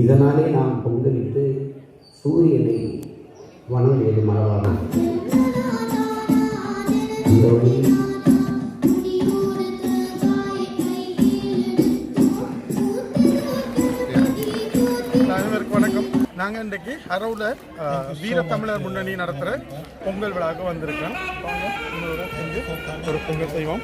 இதனாலே நாம் பொங்கலிட்டு சூரியனை வணங்குவது மரபாகும் இன்றைக்கு அரவுல வீரத்தமிழர் முன்னணி நடத்துகிற பொங்கல் விழாவுக்கு வந்திருக்கேன் ஒரு பொங்கல் செய்வோம்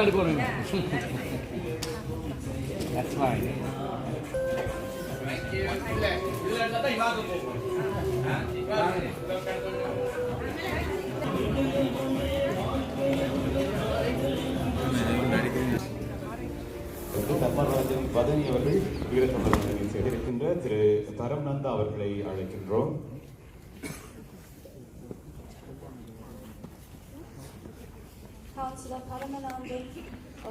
தான் எடுக்கணும் That's fine. பதனி அவர்கள் வீரத்தமிழர்களில் செய்திருக்கின்ற திரு தரம் நந்தா அவர்களை அழைக்கின்றோம்.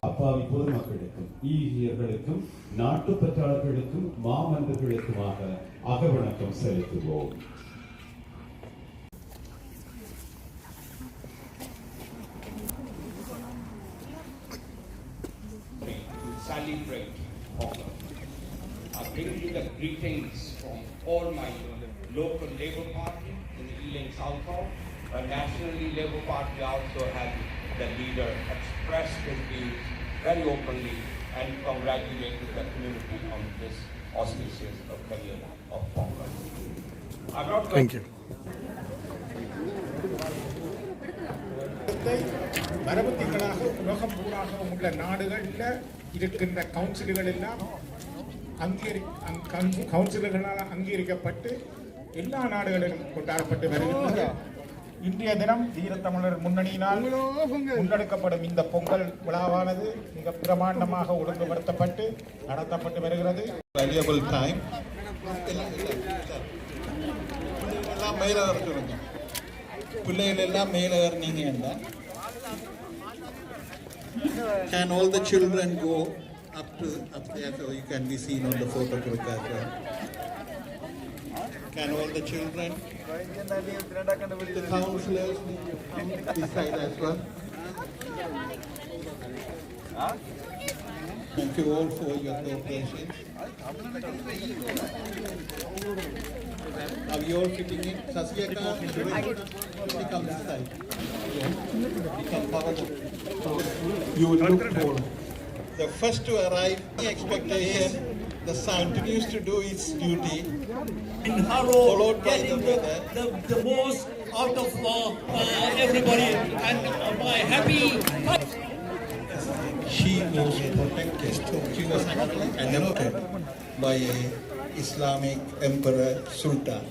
அப்பாவி பொதுமக்களுக்கும் ஈகியர்களுக்கும் நாட்டுப்பற்றாளர்களுக்கும் மாமன்னர்களுக்குமாக அகவணக்கம் செலுத்துவோம் to celebrate Pongal. I bring you the greetings from all my local Labour Party in the Ealing South Hall uh, nationally Labour Party also had the leader express his views very openly and congratulated the community on this auspicious occasion of Pongal. I'm not going thank you மரபு திங்களாக உலகம் பூராக உள்ள நாடுகளில் இருக்கின்ற கவுன்சில்கள் எல்லாம் அங்கீகரி அங்- gown- கவுன்சில்களால் அங்கீகரிக்கப்பட்டு எல்லா நாடுகளிலும் கொண்டாடப்பட்டு வருகின்றது இன்றைய தினம் வீரத்தமிழர் முன்னணியினால் முன்னெடுக்கப்படும் இந்த பொங்கல் விழாவானது மிக பிரமாண்டமாக ஒழுங்குபடுத்தப்பட்டு நடத்தப்பட்டு வருகிறது. Time. எல்லாம் மேலே பிள்ளைகள் எல்லாம் மேலே ஏறினீங்கன்னா Can all the children go up to up there so you can be seen on the photo Can all the children? The counselors this side as well. Thank you all for your cooperation. Are we all fitting in? Sasyaka, she come this side. You you will look for. The first to arrive, the expectation, the sun continues to do its duty, in Harrow getting the, the, the most out of uh, uh, everybody and uh, my happy She was protected, she was adopted by a Islamic emperor Sultan.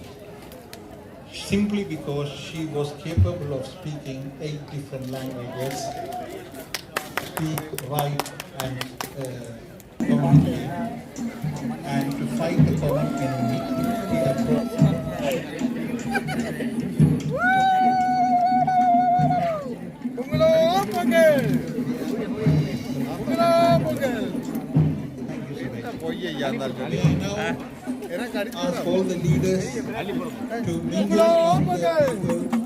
Simply because she was capable of speaking eight different languages, speak, write and uh, communicate, and to fight the common enemy, Ah. Ask all the leaders to meet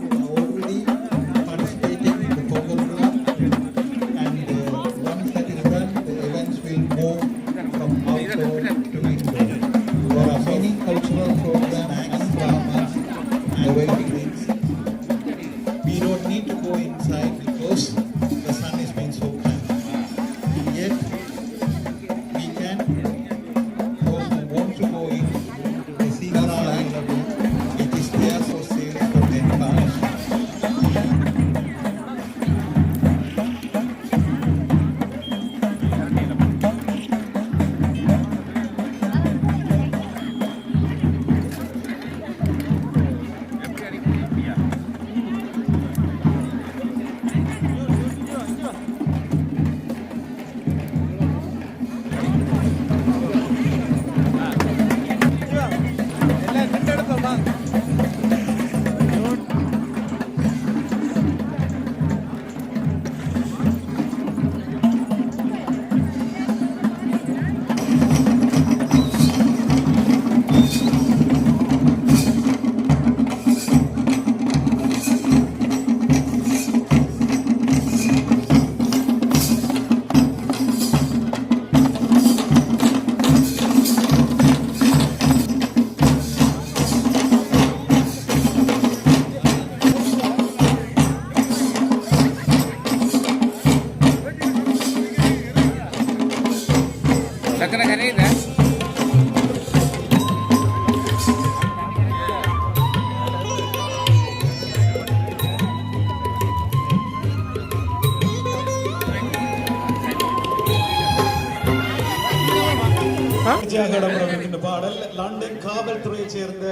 பாடல் London காவல்துறையைச் சேர்ந்த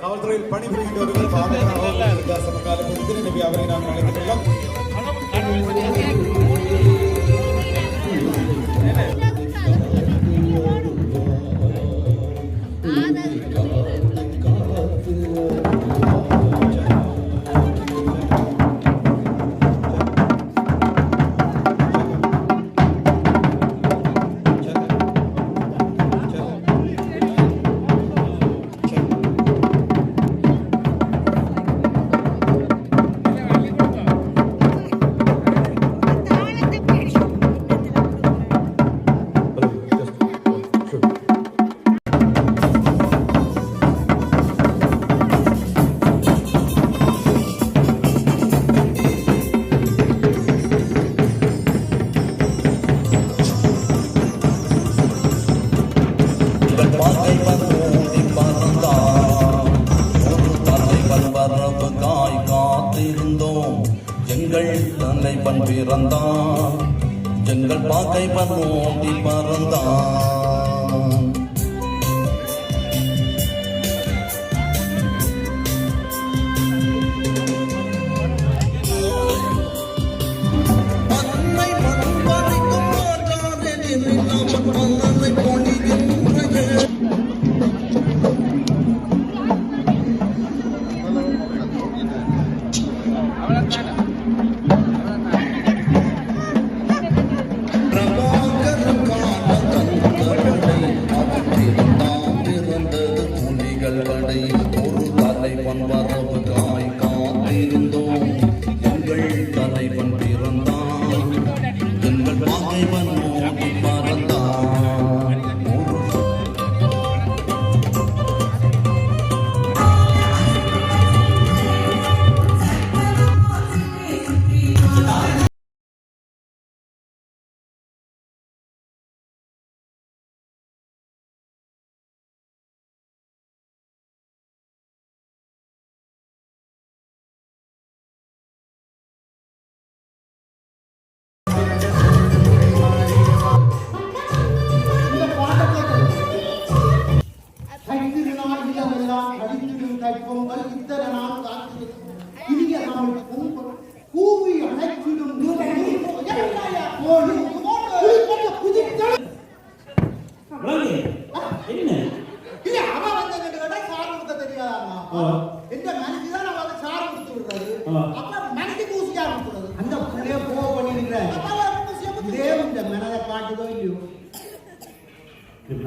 காவல்துறையில் பணிபுரிகின்றவர்கள் பாதுகாப்பு வித்தியாசம் காலத்தில் எனவே அவரை நாம் அழைத்துக் எங்கள் தலைவன் பிறந்தான். எங்கள் பாக்கைவன் ஓட்டி பறந்தான்.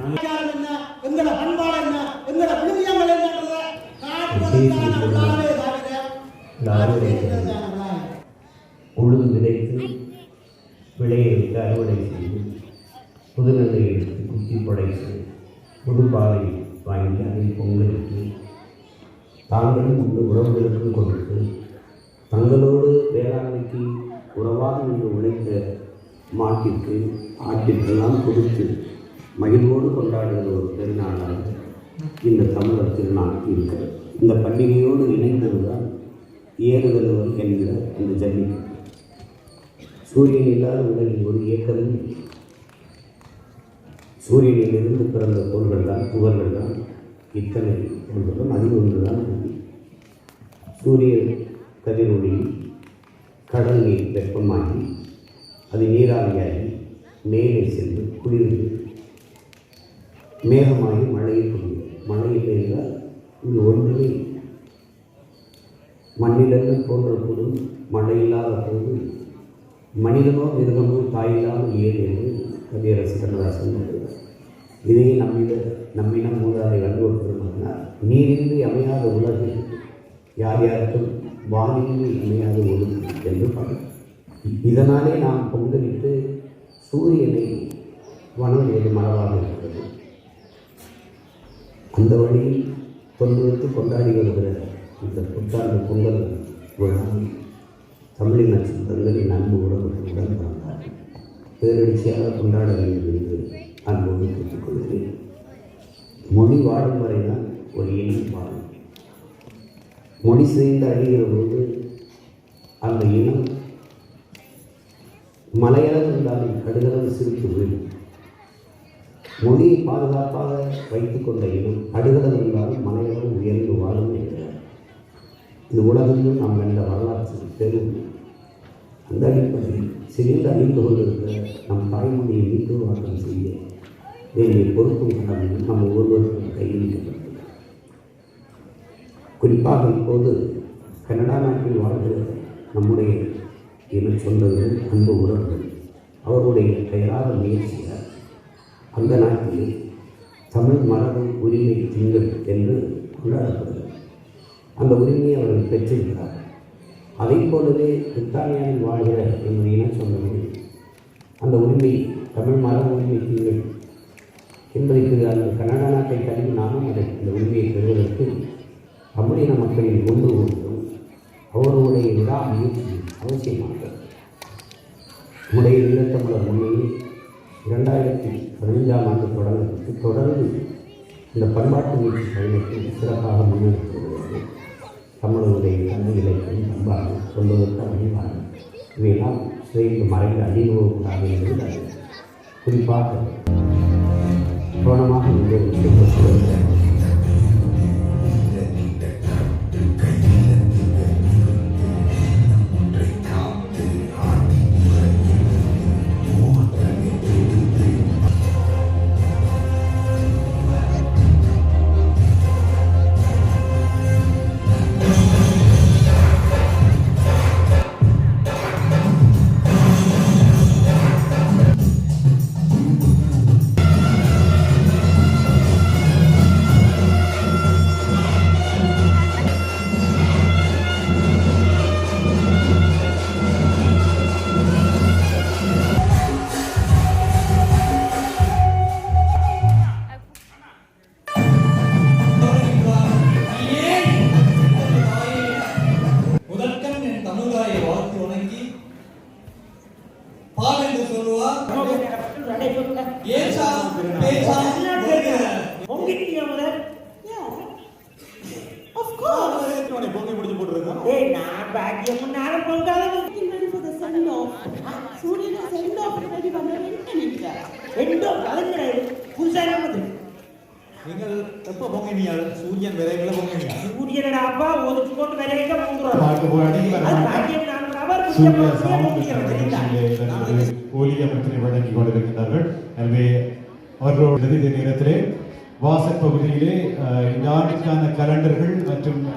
என்ன? எங்களோட பண்பாடு என்ன? விழுமியங்கள் என்னன்றத காட்டுவதற்கான தவிர. உழுது விதைத்து விளையெடுத்து அறுவடை செய்து புதுநெல்லை எடுத்து குத்தி படைத்து புதுப்பாலை வாங்கி அதை பொங்கலிட்டு தாங்களும் உண்டு உறவுகளுக்கும் கொடுத்து தங்களோடு வேளாண்மைக்கு உறவாக நின்று உழைத்த மாட்டிற்கு ஆட்டிற்கெல்லாம் கொடுத்து மகிழ்வோடு கொண்டாடுகிற ஒரு பெருநாளாக இந்த தமிழர் திருநாள் இருக்கிறது. இந்த பண்டிகையோடு இணைந்ததுதான் ஏறுதலுவர் என்கிற இந்த ஜல்லிக்கட்டு. சூரியன் இல்லாத உலகில் ஒரு இயக்கமும் சூரியனிலிருந்து பிறந்த பொருள்கள் தான் புகழ்கள் தான் இத்தனை ஒன்றுகளும் அதில் ஒன்று தான் சூரிய கதிரொளி கடல் நீர் வெப்பமாகி அது நீராவியாகி மேலே சென்று குளிர்ந்து மேகமாகி மழையை பொழியும் மழை இல்லை என்றால் இது ஒன்றுமே இல்லை. மண்ணிலிருந்து தோன்ற போதும் மழை இல்லாத போது மனிதனோ மிருகமோ தாயில்லாமல் ஏது என்று கவியரசு கண்ணதாசன் சொல்கிறார் இதையே நம்மிட நம்மிடம் மூதாதை வள்ளுவர் பெருமானார் நீரின்றி அமையாத உலகில் யார் யாருக்கும் வானின்றி அமையாத ஒழுங்கு என்று பாடுகிறார். இதனாலே நாம் பொங்கலிட்டு சூரியனை வனம் ஏது மரபாக இருக்கிறது. அந்த வழியில் தொன்றுவிட்டு கொண்டாடி வருகிற இந்த புத்தாண்டு பொங்கல் விழாவில் தமிழின் நட்சத்திரங்களின் அன்பு உறவுகளுடன் வந்தார். பேரடிச்சியாக கொண்டாட வேண்டும் என்று அன்போடு கேட்டுக்கொள்கிறேன் மொழி வாழும் வரைதான் ஒரு இனம் வாழும். மொழி சிதைந்து அழிகிற போது அந்த இனம் மலையளவு இருந்தாலும் கடுகளவு சிரித்து விழும். மொழியை பாதுகாப்பாக வைத்துக் கொண்ட இனம் அடுகளவு என்றாலும் மனைவரும் உயர்ந்து வாழும் என்கிறார். இந்த உலகெங்கும் நாம் என்ற வரலாற்று பெரும் அந்த அடிப்படையில் சிறிது அழிந்து கொண்டிருக்கிற நம் தாய்மொழியை மீட்டுருவாக்கம் செய்ய வேண்டிய பொறுப்பும் கடமையும் நம் ஒருவருக்கும் கையளிக்கப்பட்டது குறிப்பாக இப்போது கனடா நாட்டில் வாழ்கிற நம்முடைய இன சொந்தங்கள் அன்பு உறவுகள். அவருடைய பெயராத முயற்சியார் அந்த நாட்டிலே தமிழ் மரபு உரிமை திங்கள் என்று கொண்டாடப்படுகிறது. அந்த உரிமையை அவர்கள் பெற்றிருக்கிறார் அதைப் போலவே பிரித்தானியாவில் வாழ்கிற என்னுடைய இன சொந்தங்கள் அந்த உரிமை தமிழ் மரபு உரிமை திங்கள் என்பதற்கு அந்த கனடா நாட்டை கழிவு நானும் அதை இந்த உரிமையை பெறுவதற்கு தமிழின மக்களின் ஒன்று ஒன்றும் அவர்களுடைய விழா முயற்சியும் அவசியமாகிறது நம்முடைய ஈழத்தமிழர் முன்னணி இரண்டாயிரத்தி பதினைஞ்சாம் ஆண்டு தொடங்கப்பட்டு தொடர்ந்து இந்த பண்பாட்டு முயற்சி பயணத்தில் சிறப்பாக முன்னெடுத்து வருகிறது. தமிழருடைய கல்வி இலக்கியம் பண்பாடு சொல்வதற்கு வழிபாடு இவையெல்லாம் சிறைக்கு மறைந்து அழிவுகூடாது என்பது குறிப்பாக கவனமாக இந்த விஷயத்தை விதைகளை போங்க சூரியனோட எனவே அவர்களோட நேரத்திலே வாசல் பகுதியிலே இந்த கலண்டர்கள் மற்றும்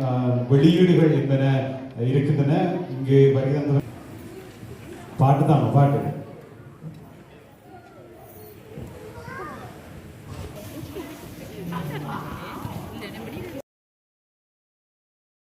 வெளியீடுகள் என்பன இருக்கின்றன. இங்கு வருகின்ற பாட்டு தான் பாட்டு.